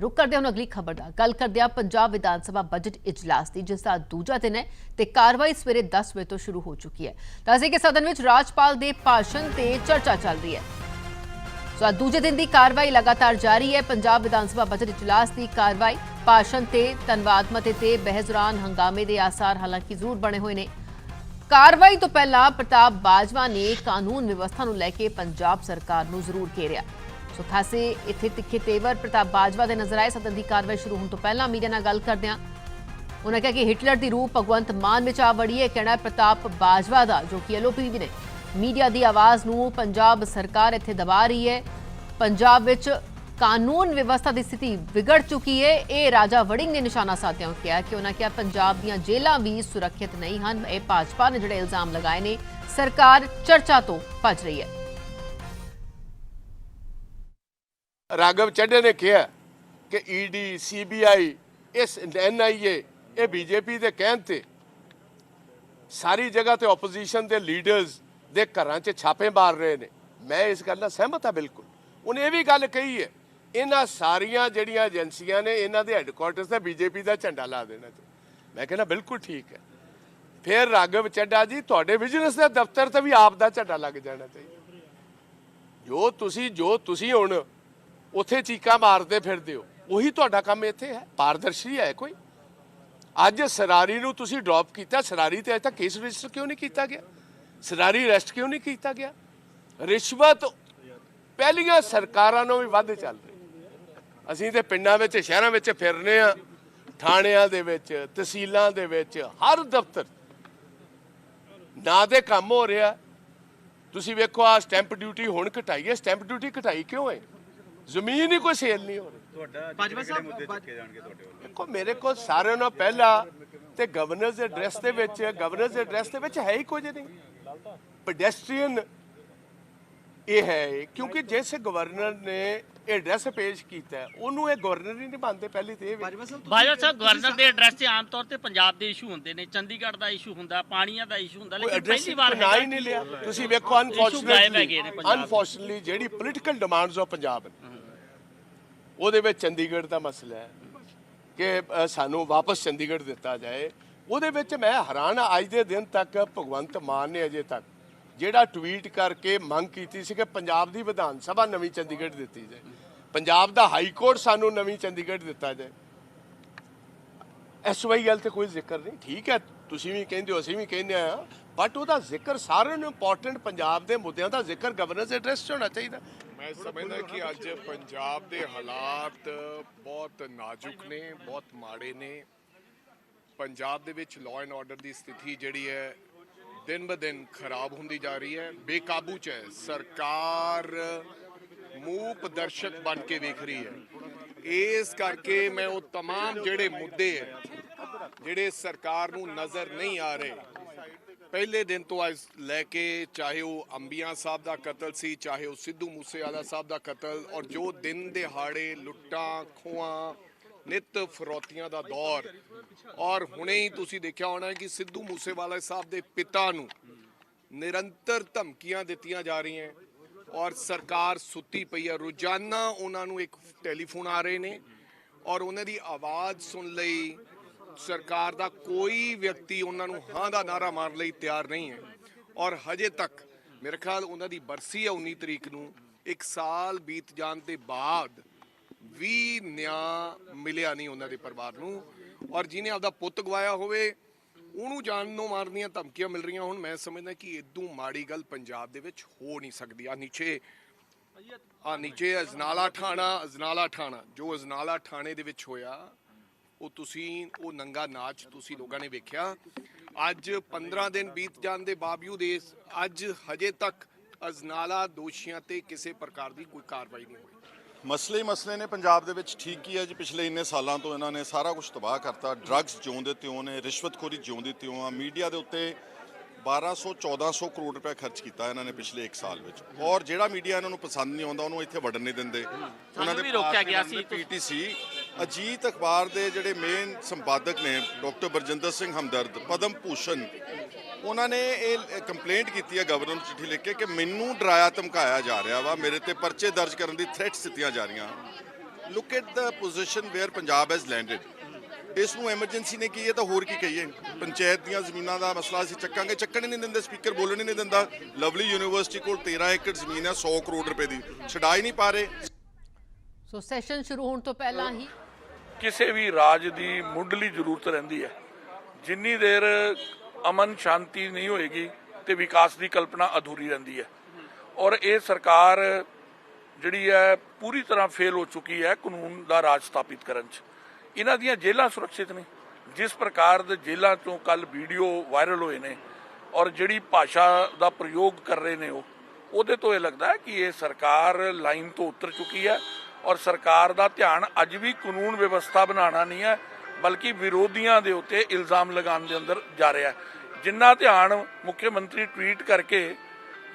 ਰੁਕ ਕਰਦੇ ਹਾਂ ਹੁਣ ਅਗਲੀ ਖਬਰ ਦਾ ਗੱਲ ਕਰਦੇ ਹਾਂ ਪੰਜਾਬ ਵਿਧਾਨ ਸਭਾ ਬਜਟ ਇਜਲਾਸ ਦੀ, ਜਿਸ ਦਾ ਦੂਜਾ ਦਿਨ ਹੈ ਤੇ ਕਾਰਵਾਈ ਸਵੇਰੇ 10 ਵਜੇ ਤੋਂ ਸ਼ੁਰੂ ਹੋ ਚੁੱਕੀ ਹੈ। ਦੱਸੇ ਕਿ ਸਦਨ ਵਿੱਚ ਰਾਜਪਾਲ ਦੇ ਭਾਸ਼ਣ ਤੇ ਚਰਚਾ ਚੱਲ ਰਹੀ ਹੈ। ਸੋ ਦੂਜੇ ਦਿਨ ਦੀ ਕਾਰਵਾਈ ਲਗਾਤਾਰ ਜਾਰੀ ਹੈ। ਪੰਜਾਬ ਵਿਧਾਨ ਸਭਾ ਬਜਟ ਇਜਲਾਸ ਦੀ ਕਾਰਵਾਈ ਭਾਸ਼ਣ ਤੇ ਧੰਨਵਾਦ ਮਤੇ ਤੇ ਬਹਿਸ ਦੌਰਾਨ ਹੰਗਾਮੇ ਦੇ ਆਸਾਰ ਹਾਲਾਂਕਿ ਜ਼ਰੂਰ ਬਣੇ ਹੋਏ ਨੇ। ਕਾਰਵਾਈ ਤੋਂ ਪਹਿਲਾਂ ਪ੍ਰਤਾਪ ਬਾਜਵਾ ਨੇ ਕਾਨੂੰਨ ਵਿਵਸਥਾ ਨੂੰ ਲੈ ਕੇ ਪੰਜਾਬ ਸਰਕਾਰ ਨੂੰ ਜ਼ਰੂਰ ਘੇਰਿਆ। ਸੋ। ਖਾਸੇ ਇੱਥੇ ਤਿੱਖੇ ਤੇਵਰ ਪ੍ਰਤਾਪ ਬਾਜਵਾ ਦੇ ਨਜ਼ਰ ਆਏ। ਸਦਨ ਦੀ ਕਾਰਵਾਈ ਸ਼ੁਰੂ ਹੋਣ ਤੋਂ ਪਹਿਲਾਂ ਮੀਡੀਆ ਨਾਲ ਗੱਲ ਕਰਦਿਆਂ ਉਹਨਾਂ ਕਿਹਾ ਕਿ ਹਿਟਲਰ ਦੀ ਰੂਹ ਭਗਵੰਤ ਮਾਨ ਵਿੱਚ ਆ ਵੜੀ ਹੈ। ਕਹਿਣਾ ਪ੍ਰਤਾਪ ਬਾਜਵਾ ਦਾ, ਜੋ ਕਿ ਐਲਓਪੀ ਵੀ ਨੇ। ਮੀਡੀਆ ਦੀ ਆਵਾਜ਼ ਨੂੰ ਪੰਜਾਬ ਸਰਕਾਰ ਇੱਥੇ ਦਬਾ ਰਹੀ ਹੈ। ਪੰਜਾਬ ਵਿੱਚ ਕਾਨੂੰਨ ਵਿਵਸਥਾ ਦੀ ਸਥਿਤੀ ਵਿਗੜ ਚੁੱਕੀ ਹੈ। ਇਹ ਰਾਜਾ ਵੜਿੰਗ ਨੇ ਨਿਸ਼ਾਨਾ ਸਾਧਿਆਂ ਕਿਹਾ ਕਿ ਉਹਨਾਂ ਕਿਹਾ ਪੰਜਾਬ ਦੀਆਂ ਜੇਲ੍ਹਾਂ ਵੀ ਸੁਰੱਖਿਅਤ ਨਹੀਂ ਹਨ। ਇਹ ਭਾਜਪਾ ਨੇ ਜਿਹੜੇ ਇਲਜ਼ਾਮ ਲਗਾਏ ਨੇ। ਸਰਕਾਰ ਚਰਚਾ ਤੋਂ ਭੱਜ ਰਹੀ ਹੈ। ਰਾਘਵ ਚੱਡੇ ਨੇ ਕਿਹਾ ਕਿ ਈਡੀ, ਸੀਬੀਆਈ, ਇਸ ਐਨਆਈਏ ਇਹ ਬੀਜੇਪੀ ਦੇ ਕਹਿਣ ਤੇ ਸਾਰੀ ਜਗ੍ਹਾ ਤੇ ਆਪੋਜੀਸ਼ਨ ਦੇ ਲੀਡਰਸ ਦੇ ਘਰਾਂ 'ਚ ਛਾਪੇ ਮਾਰ ਰਹੇ ਨੇ। ਮੈਂ ਇਸ ਗੱਲ ਨਾਲ ਸਹਿਮਤ ਹਾਂ ਬਿਲਕੁਲ। ਉਹਨੇ ਇਹ ਵੀ ਗੱਲ ਕਹੀ ਹੈ, ਇਹਨਾਂ ਸਾਰੀਆਂ ਜਿਹੜੀਆਂ ਏਜੰਸੀਆਂ ਨੇ, ਇਹਨਾਂ ਦੇ ਹੈੱਡਕੁਆਰਟਰਸ ਤੇ ਬੀਜੇਪੀ ਦਾ ਝੰਡਾ ਲਾ ਦੇਣਾ ਚਾਹੀਦਾ ਮੈਂ ਕਹਿੰਦਾ ਬਿਲਕੁਲ ਠੀਕ ਹੈ। ਫਿਰ ਰਾਘਵ ਚੱਡਾ ਜੀ, ਤੁਹਾਡੇ ਬਿਜ਼ਨਸ ਦੇ ਦਫ਼ਤਰ ਤੇ ਵੀ ਆਪ ਦਾ ਝੰਡਾ ਲੱਗ ਜਾਣਾ ਚਾਹੀਦਾ। ਜੋ ਤੁਸੀਂ ਜੋ ਤੁਸੀਂ ਹੁਣ ਉੱਥੇ ਚੀਕਾਂ ਮਾਰਦੇ ਫਿਰਦੇ ਹੋ। ਉਹੀ ਤੁਹਾਡਾ ਕੰਮ ਇੱਥੇ ਹੈ। ਪਾਰਦਰਸ਼ੀ ਹੈ ਕੋਈ? ਅੱਜ ਸਰਾਰੀ ਨੂੰ ਤੁਸੀਂ ਡ੍ਰੌਪ ਕੀਤਾ, ਸਰਾਰੀ ਤੇ ਅਜੇ ਤੱਕ ਕੇਸ ਰਜਿਸਟਰ ਕਿਉਂ ਨਹੀਂ ਕੀਤਾ ਗਿਆ? ਸਰਾਰੀ ਅਰੈਸਟ ਕਿਉਂ ਨਹੀਂ ਕੀਤਾ ਗਿਆ? ਰਿਸ਼ਵਤ ਪਹਿਲੀਆਂ ਸਰਕਾਰਾਂ ਨੂੰ ਵੀ ਵੱਧ ਚੱਲ ਰਹੀ। ਅਸੀਂ ਤੇ ਪਿੰਡਾਂ ਵਿੱਚ, ਸ਼ਹਿਰਾਂ ਵਿੱਚ ਫਿਰਨੇ ਆ, ਥਾਣਿਆਂ ਦੇ ਵਿੱਚ, ਤਹਿਸੀਲਾਂ ਦੇ ਵਿੱਚ, ਹਰ ਦਫ਼ਤਰ। ਨਾ ਦੇ ਕੰਮ ਹੋ ਰਿਹਾ। ਤੁਸੀਂ ਵੇਖੋ ਆ ਸਟੈਂਪ ਡਿਊਟੀ ਹੁਣ ਘਟਾਈ ਹੈ। ਸਟੈਂਪ ਡਿਊਟੀ ਘਟਾਈ ਕਿਉਂ ਹੈ? ਜ਼ਮੀਨ ਹੀ ਕੋਈ ਸੇਲ ਨਹੀਂ ਹੋ ਰਹੀ। ਤੁਹਾਡਾ ਬਾਜਵਾ ਸਾਹਿਬ, ਮੁੱਦੇ ਚੁੱਕੇ ਜਾਣਗੇ ਤੁਹਾਡੇ ਵੱਲੋਂ? ਦੇਖੋ ਮੇਰੇ ਕੋਲ ਸਾਰਿਆਂ ਨਾਲੋਂ ਪਹਿਲਾਂ ਤੇ ਗਵਰਨਰ ਦੇ ਐਡਰੈਸ ਦੇ ਵਿੱਚ ਗਵਰਨਰ ਦੇ ਐਡਰੈਸ ਦੇ ਵਿੱਚ ਹੈ ਹੀ ਕੁਝ ਨਹੀਂ। ਪੈਡੈਸਟਰੀਅਨ ਇਹ ਹੈ ਕਿਉਂਕਿ ਜਿਸ ਗਵਰਨਰ ਨੇ ਐਡਰੈਸ ਪੇਸ਼ ਕੀਤਾ ਹੈ, ਉਹਨੂੰ ਇਹ ਗਵਰਨਰ ਹੀ ਨਹੀਂ ਮੰਨਦੇ ਪਹਿਲੀ ਤੇ ਇਹ। ਬਾਜਵਾ ਸਾਹਿਬ ਗਵਰਨਰ ਦੇ ਐਡਰੈਸ ਤੇ ਆਮ ਤੌਰ ਤੇ ਪੰਜਾਬ ਦੇ ਇਸ਼ੂ ਹੁੰਦੇ ਨੇ ਚੰਡੀਗੜ੍ਹ ਦਾ ਇਸ਼ੂ ਹੁੰਦਾ ਪਾਣੀਆਂ ਦਾ ਇਸ਼ੂ ਹੁੰਦਾ ਲੇਕਿਨ ਪਹਿਲੀ ਵਾਰ ਨਾ ਹੀ ਨਹੀਂ ਲਿਆ। ਤੁਸੀਂ ਵੇਖੋ ਅਨਫੋਰਚੂਨੇਟਲੀ ਜਿਹੜੀ ਪੋਲੀਟੀਕਲ ਡਿਮਾਂਡਸ ਆਫ ਪੰਜਾਬ ਨੇ। ਉਹਦੇ ਵਿੱਚ ਚੰਡੀਗੜ੍ਹ ਦਾ ਮਸਲਾ ਹੈ ਕਿ ਸਾਨੂੰ ਵਾਪਸ ਚੰਡੀਗੜ੍ਹ ਦਿੱਤਾ ਜਾਏ। ਉਹਦੇ ਵਿੱਚ ਮੈਂ ਹੈਰਾਨ ਹਾਂ, ਅੱਜ ਦੇ ਦਿਨ ਤੱਕ ਭਗਵੰਤ ਮਾਨ ਨੇ ਅਜੇ ਤੱਕ ਜਿਹੜਾ ਟਵੀਟ ਕਰਕੇ ਮੰਗ ਕੀਤੀ ਸੀ ਕਿ ਪੰਜਾਬ ਦੀ ਵਿਧਾਨ ਸਭਾ ਨਵੀਂ ਚੰਡੀਗੜ੍ਹ ਦਿੱਤੀ ਜਾਏ। ਪੰਜਾਬ ਦਾ ਹਾਈ ਕੋਰਟ ਸਾਨੂੰ ਨਵੀਂ ਚੰਡੀਗੜ੍ਹ ਦਿੱਤਾ ਜਾਏ। ਐਸਵਾਈਐਲ ਤੇ ਕੋਈ ਜ਼ਿਕਰ ਨਹੀਂ। ਠੀਕ ਹੈ ਤੁਸੀਂ ਵੀ ਕਹਿੰਦੇ ਹੋ ਅਸੀਂ ਵੀ ਕਹਿੰਦੇ ਆ ਬਟ ਉਹਦਾ ਜ਼ਿਕਰ ਸਾਰਿਆਂ ਨੂੰ ਇੰਪੋਰਟੈਂਟ ਪੰਜਾਬ ਦੇ ਮੁੱਦਿਆਂ ਦਾ ਜ਼ਿਕਰ ਗਵਰਨਰ ਐਡਰੈਸ 'ਚ ਹੋਣਾ ਚਾਹੀਦਾ। ਮੈਂ ਸਮਝਦਾ ਕਿ ਅੱਜ ਪੰਜਾਬ ਦੇ ਹਾਲਾਤ ਬਹੁਤ ਨਾਜ਼ੁਕ ਨੇ ਬਹੁਤ ਮਾੜੇ ਨੇ ਪੰਜਾਬ ਦੇ ਵਿੱਚ ਲਾਅ ਐਂਡ ਆਰਡਰ ਦੀ ਸਥਿਤੀ ਜਿਹੜੀ ਹੈ ਦਿਨ ਬ ਦਿਨ ਖਰਾਬ ਹੁੰਦੀ ਜਾ ਰਹੀ ਹੈ ਬੇਕਾਬੂ ਚ ਹੈ ਸਰਕਾਰ ਮੂਕ ਦਰਸ਼ਕ ਬਣ ਕੇ ਵੇਖ ਰਹੀ ਹੈ ਇਸ ਕਰਕੇ ਮੈਂ ਉਹ तमाम ਜਿਹੜੇ ਮੁੱਦੇ ਹੈ ਜਿਹੜੇ ਸਰਕਾਰ ਨੂੰ ਨਜ਼ਰ ਨਹੀਂ ਆ ਰਹੇ ਪਹਿਲੇ ਦਿਨ ਤੋਂ ਅੱਜ ਲੈ ਕੇ ਚਾਹੇ ਉਹ ਅੰਬੀਆਂ ਸਾਹਿਬ ਦਾ ਕਤਲ ਸੀ, ਚਾਹੇ ਉਹ ਸਿੱਧੂ ਮੂਸੇਵਾਲਾ ਸਾਹਿਬ ਦਾ ਕਤਲ ਔਰ ਜੋ ਦਿਨ ਦਿਹਾੜੇ ਲੁੱਟਾਂ, ਖੋਹਾਂ, ਨਿਤ ਫਰੋਤੀਆਂ ਦਾ ਦੌਰ ਔਰ ਹੁਣੇ ਹੀ ਤੁਸੀਂ ਦੇਖਿਆ ਹੋਣਾ ਕਿ ਸਿੱਧੂ ਮੂਸੇਵਾਲਾ ਸਾਹਿਬ ਦੇ ਪਿਤਾ ਨੂੰ ਨਿਰੰਤਰ ਧਮਕੀਆਂ ਦਿੱਤੀਆਂ ਜਾ ਰਹੀਆਂ ਔਰ ਸਰਕਾਰ ਸੁੱਤੀ ਪਈ ਹੈ। ਰੋਜ਼ਾਨਾ ਉਹਨਾਂ ਨੂੰ ਇੱਕ ਟੈਲੀਫੋਨ ਆ ਰਹੇ ਨੇ ਔਰ ਉਹਨਾਂ ਦੀ ਆਵਾਜ਼ ਸੁਣ ਲਈ ਸਰਕਾਰ ਦਾ ਕੋਈ ਵਿਅਕਤੀ ਉਹਨਾਂ ਨੂੰ ਹਾਂ ਦਾ ਨਾਰਾ ਮਾਰਨ ਲਈ ਤਿਆਰ ਨਹੀਂ ਹੈ। ਔਰ ਹਜੇ ਤੱਕ ਮੇਰੇ ਖਿਆਲ ਉਹਨਾਂ ਦੀ ਬਰਸੀ ਹੈ 19 ਤਰੀਕ ਨੂੰ। ਇੱਕ ਸਾਲ ਬੀਤ ਜਾਣ ਦੇ ਬਾਅਦ ਵੀ ਨਿਆਂ ਮਿਲਿਆ ਨਹੀਂ ਉਹਨਾਂ ਦੇ ਪਰਿਵਾਰ ਨੂੰ। ਔਰ ਜਿਹਨੇ ਆਪਦਾ ਪੁੱਤ ਗਵਾਇਆ ਹੋਵੇ, ਉਹਨੂੰ ਜਾਨ ਨੂੰ ਮਾਰਨ ਦੀਆਂ ਧਮਕੀਆਂ ਮਿਲ ਰਹੀਆਂ ਹੁਣ। ਮੈਂ ਸਮਝਦਾ ਕਿ ਇਦੋਂ ਮਾੜੀ ਗੱਲ ਪੰਜਾਬ ਦੇ ਵਿੱਚ ਹੋ ਨਹੀਂ ਸਕਦੀ। ਆ ਨੀਚੇ ਆ ਨੀਚੇ ਅਜਨਾਲਾ ਥਾਣਾ ਅਜਨਾਲਾ ਥਾਣਾ ਜੋ ਅਜਨਾਲਾ ਥਾਣੇ ਦੇ ਵਿੱਚ ਹੋਇਆ ਉਹ ਤੁਸੀਂ ਉਹ ਨੰਗਾ ਨਾਚ ਤੁਸੀਂ ਲੋਕਾਂ ਨੇ ਵੇਖਿਆ। ਅੱਜ 15 ਦਿਨ ਬੀਤ ਜਾਣ ਦੇ ਬਾਵਜੂਦ ਇਸ ਅੱਜ ਹਜੇ ਤੱਕ ਅਜਨਾਲਾ ਦੋਸ਼ੀਆਂ ਤੇ ਕਿਸੇ ਪ੍ਰਕਾਰ ਦੀ ਕੋਈ ਕਾਰਵਾਈ ਨਹੀਂ ਹੋਈ। ਮਸਲੇ ਮਸਲੇ ਨੇ ਪੰਜਾਬ ਦੇ ਵਿੱਚ ਠੀਕ ਹੀ ਹੈ ਜੀ? ਪਿਛਲੇ ਇੰਨੇ ਸਾਲਾਂ ਤੋਂ ਇਹਨਾਂ ਨੇ ਸਾਰਾ ਕੁਝ ਤਬਾਹ ਕਰਤਾ। ਡਰੱਗਸ ਜਿਉਂ ਦੇ ਤਿਉਂ ਨੇ ਰਿਸ਼ਵਤਖੋਰੀ ਜਿਉਂ ਦੀ ਤਿਉਂ ਆ। ਮੀਡੀਆ ਦੇ ਉੱਤੇ 1200 1400 ਕਰੋੜ ਰੁਪਏ ਖਰਚ ਕੀਤਾ ਇਹਨਾਂ ਨੇ ਪਿਛਲੇ 1 ਸਾਲ ਵਿੱਚ। ਔਰ ਜਿਹੜਾ ਮੀਡੀਆ ਇਹਨਾਂ ਨੂੰ ਪਸੰਦ ਨਹੀਂ ਆਉਂਦਾ ਉਹਨੂੰ ਇੱਥੇ ਵੜਨ ਨਹੀਂ ਦਿੰਦੇ। ਉਹਨਾਂ ਵੀ ਰੋਕਿਆ ਗਿਆ ਸੀ। ਪੀਟੀਸੀ ਅਜੀਤ ਅਖਬਾਰ ਦੇ ਜਿਹੜੇ ਮੇਨ ਸੰਪਾਦਕ ਨੇ, ਡਾਕਟਰ ਬਰਜਿੰਦਰ ਸਿੰਘ ਹਮਦਰਦ, ਪਦਮ ਭੂਸ਼ਣ, ਉਹਨਾਂ ਨੇ ਇਹ ਕੰਪਲੇਂਟ ਕੀਤੀ ਹੈ ਗਵਰਨਰ ਨੂੰ ਚਿੱਠੀ ਲਿਖ ਕੇ ਕਿ ਮੈਨੂੰ ਡਰਾਇਆ, ਧਮਕਾਇਆ ਜਾ ਰਿਹਾ ਵਾ, ਮੇਰੇ ਤੇ ਪਰਚੇ ਦਰਜ ਕਰਨ ਦੀ ਥ੍ਰੈਟਸ ਦਿੱਤੀਆਂ ਜਾ ਰਹੀਆਂ। Look at the position where Punjab has landed ਇਸ ਨੂੰ ਐਮਰਜੈਂਸੀ ਨੇ ਕੀ ਹੈ ਤਾਂ ਹੋਰ ਕੀ ਕਹੀਏ? ਪੰਚਾਇਤ ਦੀਆਂ ਜ਼ਮੀਨਾਂ ਦਾ ਮਸਲਾ ਅਸੀਂ ਚੱਕਾਂਗੇ। ਚੱਕਣ ਹੀ ਨਹੀਂ ਦਿੰਦੇ ਸਪੀਕਰ ਬੋਲਣ ਹੀ ਨਹੀਂ ਦਿੰਦਾ। ਲਵਲੀ ਯੂਨੀਵਰਸਿਟੀ ਕੋਲ 13 ਏਕੜ ਜ਼ਮੀਨ ਹੈ 100 ਕਰੋੜ ਰੁਪਏ ਦੀ। ਛਡਾ ਹੀ ਨਹੀਂ ਪਾ ਰਹੇ। ਸੋ ਸੈਸ਼ਨ ਸ਼ੁਰੂ ਹੋਣ ਤੋਂ ਪਹਿਲਾਂ ਹੀ ਕਿਸੇ ਵੀ ਰਾਜ ਦੀ ਮੁੱਢਲੀ ਜ਼ਰੂਰਤ ਰਹਿੰਦੀ ਹੈ। ਜਿੰਨੀ ਦੇਰ ਅਮਨ ਸ਼ਾਂਤੀ ਨਹੀਂ ਹੋਏਗੀ ਤੇ ਵਿਕਾਸ ਦੀ ਕਲਪਨਾ ਅਧੂਰੀ ਰਹਿੰਦੀ ਹੈ। ਔਰ ਇਹ ਸਰਕਾਰ ਜਿਹੜੀ ਹੈ, ਪੂਰੀ ਤਰ੍ਹਾਂ ਫੇਲ ਹੋ ਚੁੱਕੀ ਹੈ ਕਾਨੂੰਨ ਦਾ ਰਾਜ ਸਥਾਪਿਤ ਕਰਨ 'ਚ। ਇਹਨਾਂ ਦੀਆਂ ਜੇਲ੍ਹਾਂ ਸੁਰੱਖਿਅਤ ਨੇ। ਜਿਸ ਪ੍ਰਕਾਰ ਦੇ ਜੇਲ੍ਹਾਂ ਤੋਂ ਕੱਲ ਵੀਡੀਓ ਵਾਇਰਲ ਹੋਏ ਨੇ ਔਰ ਜਿਹੜੀ ਭਾਸ਼ਾ ਦਾ ਪ੍ਰਯੋਗ ਕਰ ਰਹੇ ਨੇ ਉਹ, ਉਹਦੇ ਤੋਂ ਇਹ ਲੱਗਦਾ ਹੈ ਕਿ ਇਹ ਸਰਕਾਰ ਲਾਈਨ ਤੋਂ ਉਤਰ ਚੁੱਕੀ ਹੈ ਔਰ ਸਰਕਾਰ ਦਾ ਧਿਆਨ ਅੱਜ ਵੀ ਕਾਨੂੰਨ ਵਿਵਸਥਾ ਬਣਾਉਣਾ ਨਹੀਂ ਹੈ, ਬਲਕਿ ਵਿਰੋਧੀਆਂ ਦੇ ਉੱਤੇ ਇਲਜ਼ਾਮ ਲਗਾਉਣ ਦੇ ਅੰਦਰ ਜਾ ਰਿਹਾ ਹੈ। ਜਿੰਨਾ ਧਿਆਨ ਮੁੱਖ ਮੰਤਰੀ ਟਵੀਟ ਕਰਕੇ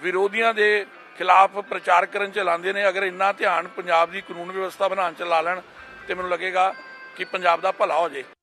ਵਿਰੋਧੀਆਂ ਦੇ ਖਿਲਾਫ ਪ੍ਰਚਾਰ ਕਰਨ ਚ ਲਾਉਂਦੇ ਨੇ, ਅਗਰ ਇੰਨਾ ਧਿਆਨ ਪੰਜਾਬ ਦੀ ਕਾਨੂੰਨ ਵਿਵਸਥਾ ਬਣਾਉਣ ਚ ਲਾ ਲੈਣ, ਤੇ ਮੈਨੂੰ ਲੱਗੇਗਾ ਕਿ ਪੰਜਾਬ ਦਾ ਭਲਾ ਹੋ ਜੇ